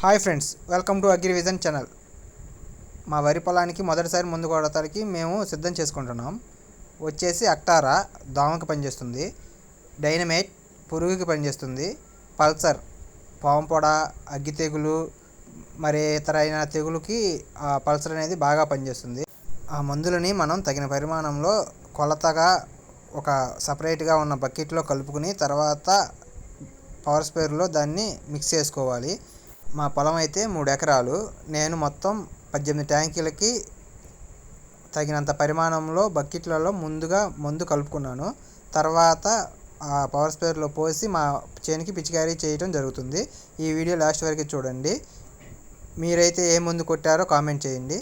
Hi friends welcome to Agrivision channel. మా వరి పొలానికి మొదటిసారి ముందు కొడతానికి మేము సిద్ధం చేసుకుంటున్నాం. వచ్చేసి అక్టారా దోమకి పనిచేస్తుంది డైనమైట్ పురుగుకి పనిచేస్తుంది పల్సర్ పాంపొడ అగ్గి తెగులు మరి ఇతరైన తెగులుకి ఆ పల్సర్ అనేది బాగా పనిచేస్తుంది. ఆ మందులని మనం తగిన పరిమాణంలో కొలతగా ఒక సపరేట్గా ఉన్న బకెట్లో కలుపుకుని తర్వాత పవర్ స్పేర్లో దాన్ని మిక్స్ చేసుకోవాలి. మా పొలం అయితే మూడు ఎకరాలు. నేను మొత్తం పద్దెనిమిది ట్యాంకీలకి తగినంత పరిమాణంలో బకెట్లలో ముందుగా మందు కలుపుకున్నాను. తర్వాత ఆ పవర్ స్పేర్లో పోసి మా చేనికి పిచికారీ చేయడం జరుగుతుంది. ఈ వీడియో లాస్ట్ వరకు చూడండి. మీరైతే ఏ మందు కొట్టారో కామెంట్ చేయండి.